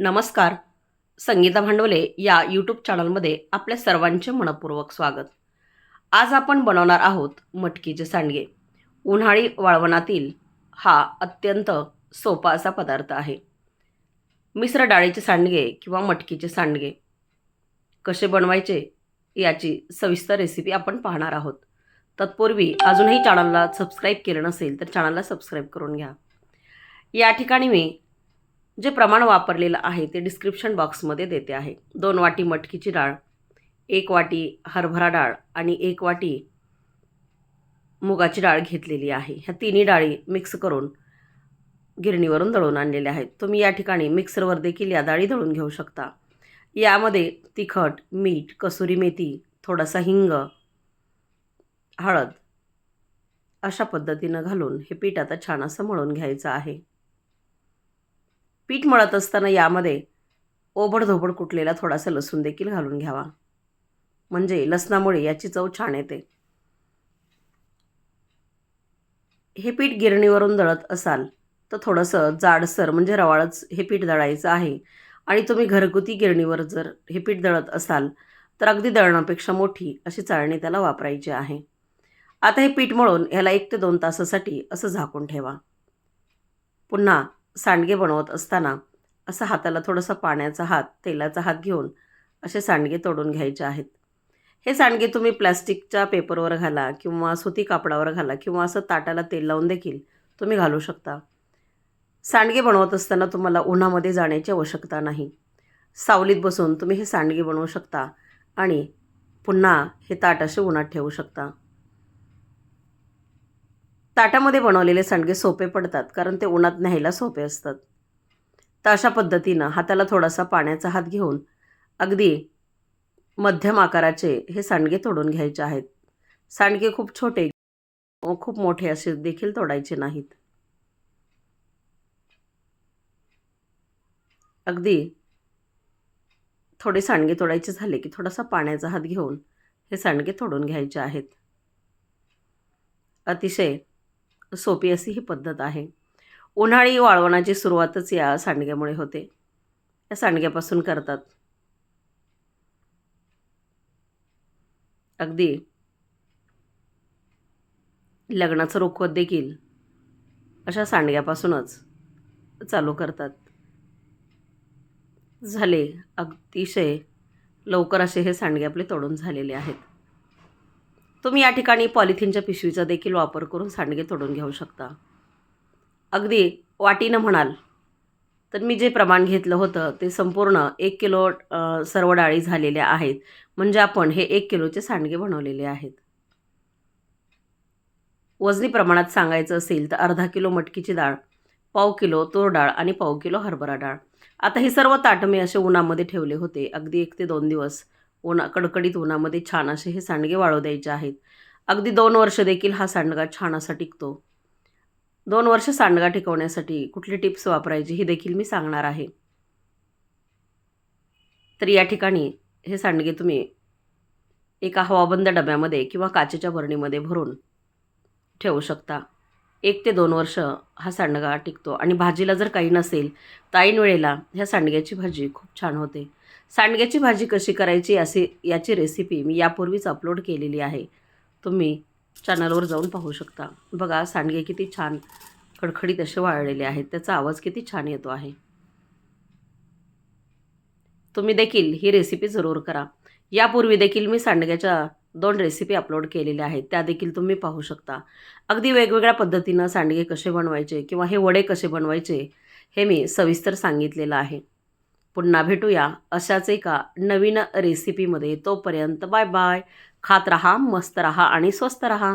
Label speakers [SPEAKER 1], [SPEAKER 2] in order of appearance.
[SPEAKER 1] नमस्कार. संगीता भांडवले या यूट्यूब चॅनलमध्ये आपल्या सर्वांचे मनपूर्वक स्वागत. आज आपण बनवणार आहोत मटकीचे सांडगे. उन्हाळी वाळवणातील हा अत्यंत सोपा असा पदार्थ आहे. मिश्र डाळीचे सांडगे किंवा मटकीचे सांडगे कसे बनवायचे याची सविस्तर रेसिपी आपण पाहणार आहोत. तत्पूर्वी अजूनही चॅनलला सबस्क्राईब केलं नसेल तर चॅनलला सबस्क्राईब करून घ्या. या ठिकाणी मी जे प्रमाण वापरलेलं आहे ते डिस्क्रिप्शन बॉक्समध्ये देते आहे. दोन वाटी मटकीची डाळ एक वाटी हरभरा डाळ आणि एक वाटी मुगाची डाळ घेतलेली आहे. ह्या तिन्ही डाळी मिक्स करून गिरणीवरून दळून आणलेल्या आहेत. तुम्ही या ठिकाणी मिक्सरवर देखील या डाळी दळून घेऊ शकता. यामध्ये तिखट मीठ कसुरी मेथी थोडासा हिंग हळद अशा पद्धतीनं घालून हे पीठ आता छान असं मळून घ्यायचं आहे. पीठ मळत असताना यामध्ये ओबडधोबड कुटलेला थोडासा लसूण देखील घालून घ्यावा. म्हणजे लसणामुळे याची चव छान येते. हे पीठ गिरणीवरून दळत असाल तर थोडंसं जाडसर म्हणजे रवाळच हे पीठ दळायचं आहे. आणि तुम्ही घरगुती गिरणीवर जर हे पीठ दळत असाल तर अगदी दळण्यापेक्षा मोठी अशी चाळणी त्याला वापरायची आहे. आता हे पीठ मळून ह्याला एक ते दोन तासासाठी असं झाकून ठेवा. पुन्हा सांडगे बनवत असताना असं हाताला थोडंसं पाण्याचा हात तेलाचा हात घेऊन असे सांडगे तोडून घ्यायचे आहेत. हे सांडगे तुम्ही प्लॅस्टिकच्या पेपरवर घाला किंवा सुती कापडावर घाला किंवा असं ताटाला तेल लावून देखील तुम्ही घालू शकता. सांडगे बनवत असताना तुम्हाला उन्हामध्ये जाण्याची आवश्यकता नाही. सावलीत बसून तुम्ही हे सांडगे बनवू शकता आणि पुन्हा हे ताट असे उन्हात ठेवू शकता. ताटामध्ये बनवलेले सांडगे सोपे पडतात कारण ते उन्हात न्यायला सोपे असतात. तर अशा पद्धतीनं हाताला थोडासा पाण्याचा हात घेऊन अगदी मध्यम आकाराचे हे सांडगे तोडून घ्यायचे आहेत. सांडगे खूप छोटे खूप मोठे असे देखील तोडायचे नाहीत. अगदी थोडे सांडगे तोडायचे झाले की थोडासा पाण्याचा हात घेऊन हे सांडगे तोडून घ्यायचे आहेत. अतिशय सोपी अशी ही पद्धत आहे. उन्हाळी वाळवणाची सुरुवातच या सांडग्यामुळे होते. या सांडग्यापासून करतात. अगदी. लग्नाचं रोखवत देखील अशा सांडग्यापासूनच चालू करतात. झाले. अतिशय लवकर असे हे सांडगे आपले तोडून झालेले आहेत. तुम्ही या ठिकाणी पॉलिथिनच्या पिशवीचा देखील वापर करून सांडगे तोडून घेऊ शकता. अगदी वाटीनं म्हणाल तर मी जे प्रमाण घेतलं होतं ते संपूर्ण एक किलो सर्व डाळी झालेल्या आहेत. म्हणजे आपण हे एक किलोचे सांडगे बनवलेले आहेत. वजनी प्रमाणात सांगायचं असेल तर अर्धा किलो मटकीची डाळ पाव किलो तूर डाळ आणि पाव किलो हरभरा डाळ. आता हे सर्व ताटमे मी असे उन्हामध्ये ठेवले होते अगदी एक ते दोन दिवस. उन्हा कडकडीत उन्हामध्ये छान असे हे सांडगे वाळू द्यायचे आहेत. अगदी दोन वर्ष देखील हा सांडगा छान असा टिकतो. दोन वर्ष सांडगा टिकवण्यासाठी कुठली टिप्स वापरायची ही देखील मी सांगणार आहे. तर या ठिकाणी हे सांडगे तुम्ही एका हवाबंद डब्यामध्ये किंवा काचेच्या बरणीमध्ये भरून ठेवू शकता. एक ते दोन वर्ष हा सांडगा टिकतो. आणि भाजीला जर काही नसेल तर ऐन वेळेला ह्या सांडग्याची भाजी खूप छान होते. सांडग्याची भाजी कशी करायची असे याची रेसिपी मी यापूर्वीच अपलोड केलेली आहे. तुम्ही चॅनलवर जाऊन पाहू शकता. बघा सांडगे किती छान खडखडीत असे वाळलेले आहेत. त्याचा आवाज किती छान येतो आहे. तुम्ही देखील ही रेसिपी जरूर करा. यापूर्वी देखील मी सांडग्याच्या दोन रेसिपी अपलोड केलेल्या आहेत. त्या देखील तुम्ही पाहू शकता. अगदी वेगवेगळ्या पद्धतीनं सांडगे कसे बनवायचे किंवा हे वडे कसे बनवायचे हे मी सविस्तर सांगितलेलं आहे. पुन्हा भेटूया अशाच एका नवीन रेसिपीमध्ये तोपर्यंत बाय बाय. खात रहा मस्त रहा आणि स्वस्त रहा.